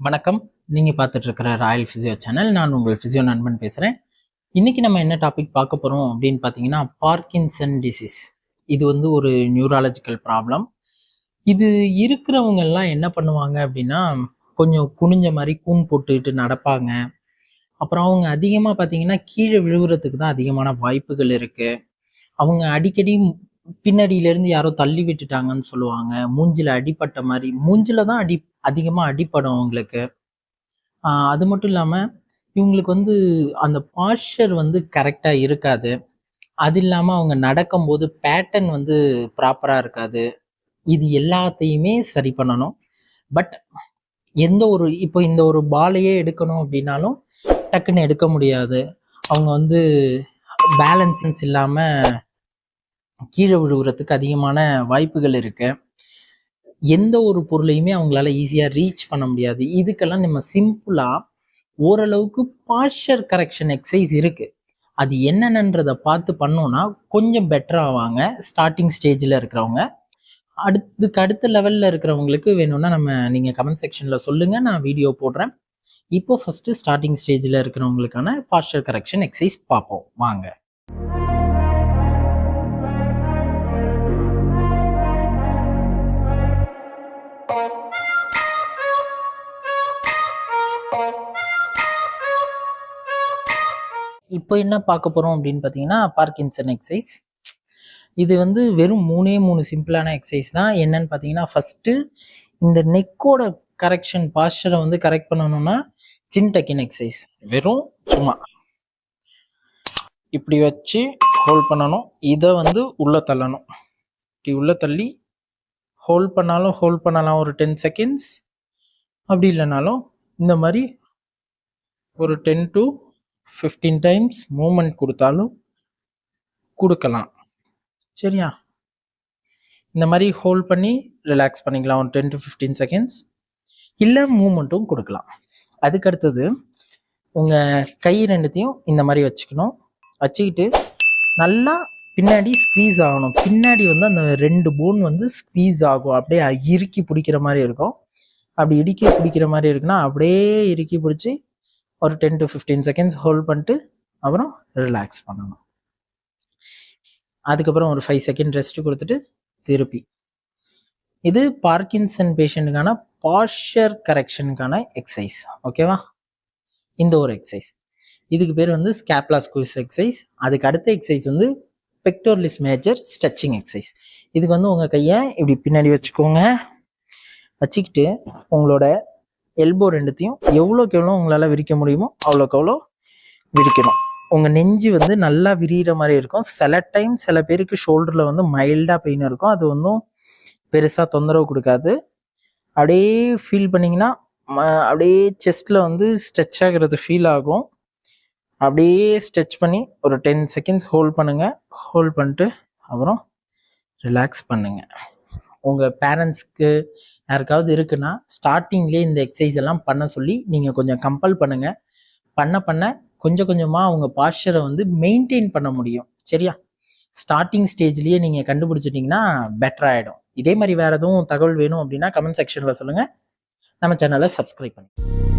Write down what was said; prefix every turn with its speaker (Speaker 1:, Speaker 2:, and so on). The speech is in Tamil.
Speaker 1: வணக்கம். நீங்கள் பார்த்துட்டு இருக்கிற ராயல் ஃபிசியோ சேனல் நான் உங்கள் ஃபிசியோ நண்பன் பேசுகிறேன் இன்றைக்கி நம்ம என்ன டாபிக் பார்க்க போகிறோம் அப்படின்னு பார்த்தீங்கன்னா பார்க்கின்சன் டிசீஸ் இது வந்து ஒரு நியூராலஜிக்கல் ப்ராப்ளம் இது இருக்கிறவங்கெல்லாம் என்ன பண்ணுவாங்க அப்படின்னா கொஞ்சம் குனிஞ்ச மாதிரி கூன் போட்டுக்கிட்டு நடப்பாங்க. அப்புறம் அவங்க அதிகமாக பார்த்தீங்கன்னா கீழே விழுகிறதுக்கு தான் அதிகமான வாய்ப்புகள் இருக்குது அவங்க அடிக்கடி பின்னாடியிலேருந்து யாரோ தள்ளி விட்டுட்டாங்கன்னு சொல்லுவாங்க. மூஞ்சில் அடிப்பட்ட மாதிரி மூஞ்சில் தான் அடி அதிகமாக அடிப்படும் அவங்களுக்கு. அது மட்டும் இல்லாமல் இவங்களுக்கு வந்து அந்த பாஸ்டர் வந்து கரெக்டாக இருக்காது. அது இல்லாமல் அவங்க நடக்கும்போது பேட்டர்ன் வந்து ப்ராப்பராக இருக்காது. இது எல்லாத்தையுமே சரி பண்ணணும். பட் எந்த ஒரு இப்போ இந்த ஒரு பாலையே எடுக்கணும் அப்படின்னாலும் டக்குன்னு எடுக்க முடியாது. அவங்க வந்து பேலன்சன்ஸ் இல்லாமல் கீழே விழுகிறதுக்கு அதிகமான வாய்ப்புகள் இருக்கு. எந்த ஒரு பொருளையுமே அவங்களால ஈஸியாக ரீச் பண்ண முடியாது. இதுக்கெல்லாம் நம்ம சிம்பிளாக ஓரளவுக்கு பாஷர் கரெக்ஷன் எக்ஸசைஸ் இருக்கு. அது என்னென்னன்றதை பார்த்து பண்ணோம்னா கொஞ்சம் பெட்டர் ஆவாங்க. ஸ்டார்டிங் ஸ்டேஜில் இருக்கிறவங்க. அடுத்துக்கு அடுத்த லெவலில் இருக்கிறவங்களுக்கு வேணும்னா நம்ம நீங்கள் கமெண்ட் செக்ஷனில் சொல்லுங்கள் நான் வீடியோ போடுறேன். இப்போ ஃபஸ்ட்டு ஸ்டார்டிங் ஸ்டேஜில் இருக்கிறவங்களுக்கான பாஸ்டர் கரெக்ஷன் எக்ஸசைஸ் பார்ப்போம். வாங்க. இப்போ என்ன பார்க்க போகிறோம் அப்படின்னு பார்த்தீங்கன்னா பார்க்கின்சன் எக்ஸசைஸ் இது வந்து வெறும் மூணே மூணு சிம்பிளான எக்ஸசைஸ் தான். என்னன்னு பார்த்தீங்கன்னா ஃபஸ்ட்டு இந்த நெக்கோட கரெக்ஷன் பாஸ்டரை வந்து கரெக்ட் பண்ணணும்னா சின் டக்கின் எக்ஸசைஸ் வெறும் சும்மா. இப்படி வச்சு ஹோல்ட் பண்ணணும். இதை வந்து உள்ளே தள்ளணும். இப்படி உள்ளே தள்ளி ஹோல்ட் பண்ணாலும் ஹோல்ட் பண்ணலாம் ஒரு டென் செகண்ட்ஸ் அப்படி இல்லைனாலும் இந்த மாதிரி ஒரு ten to fifteen times moment கொடுத்தாலும் கொடுக்கலாம். சரியா? இந்த மாதிரி ஹோல்ட் பண்ணி ரிலாக்ஸ் பண்ணிக்கலாம். ஒரு டென் டு ஃபிஃப்டீன் செகண்ட்ஸ் இல்லை மூமெண்ட்டும் கொடுக்கலாம். அதுக்கு அடுத்தது உங்கள் கை ரெண்டுத்தையும் இந்த மாதிரி வச்சுக்கணும். வச்சுக்கிட்டு நல்லா பின்னாடி ஸ்க்வீஸ் ஆகணும். பின்னாடி வந்து அந்த ரெண்டு போன் வந்து ஸ்க்வீஸ் ஆகும். அப்படியே இறுக்கி பிடிக்கிற மாதிரி இருக்கும். அப்படி இடுக்கி பிடிக்கிற மாதிரி இருக்குன்னா அப்படியே இறுக்கி பிடிச்சி ஒரு ten to fifteen seconds hold பண்ணிட்டு அப்புறம் ரிலாக்ஸ் பண்ணணும். அதுக்கப்புறம் ஒரு ஃபைவ் செகண்ட் ரெஸ்ட் கொடுத்துட்டு திருப்பி. இது பார்க்கின்சன் பேஷண்ட்டுக்கான பாஷர் கரெக்ஷனுக்கான எக்ஸசைஸ் ஓகேவா இந்த ஒரு எக்ஸசைஸ் இதுக்கு பேர் வந்து ஸ்கேப்லா ஸ்கூஸ் எக்ஸசைஸ் அதுக்கு அடுத்த எக்ஸசைஸ் வந்து பெக்டோர்லிஸ் மேஜர் ஸ்ட்ரெச்சிங் எக்ஸசைஸ் இதுக்கு வந்து உங்கள் கையை இப்படி பின்னாடி வச்சுக்கோங்க. வச்சுக்கிட்டு உங்களோட எல்போ ரெண்டுத்தையும் எவ்வளோக்கு எவ்வளோ உங்களால் விரிக்க முடியுமோ அவ்வளோக்கு அவ்வளோ விரிக்கணும். உங்கள் நெஞ்சு வந்து நல்லா விரிகிற மாதிரி இருக்கும். சில டைம் சில பேருக்கு ஷோல்டரில் வந்து மைல்டாக பெயின் இருக்கும். அது ஒன்றும் பெருசாக தொந்தரவு கொடுக்காது. அப்படியே ஃபீல் பண்ணிங்கன்னா ம- அப்படியே செஸ்ட்டில் வந்து ஸ்ட்ரெச் ஆகிறது ஃபீல் ஆகும். அப்படியே ஸ்ட்ரெச் பண்ணி ஒரு டென் செகண்ட்ஸ் ஹோல்ட் பண்ணுங்கள் ஹோல்ட் பண்ணிட்டு அப்புறம் ரிலாக்ஸ் பண்ணுங்கள் உங்கள் பேரண்ட்ஸ்க்கு யாருக்காவது இருக்குன்னா ஸ்டார்டிங்லேயே இந்த எக்ஸசைஸ் எல்லாம் பண்ண சொல்லி நீங்கள் கொஞ்சம் கம்பல் பண்ணுங்கள் பண்ண பண்ண கொஞ்சம் கொஞ்சமாக அவங்க பாஸ்டரை வந்து மெயின்டைன் பண்ண முடியும். சரியா? ஸ்டார்டிங் ஸ்டேஜ்லேயே நீங்கள் கண்டுபிடிச்சிட்டிங்கன்னா பெட்டர் ஆகிடும் இதே மாதிரி வேறு எதுவும் தகவல் வேணும் அப்படின்னா கமெண்ட் செக்ஷனில் சொல்லுங்கள் நம்ம சேனலை சப்ஸ்கிரைப் பண்ணி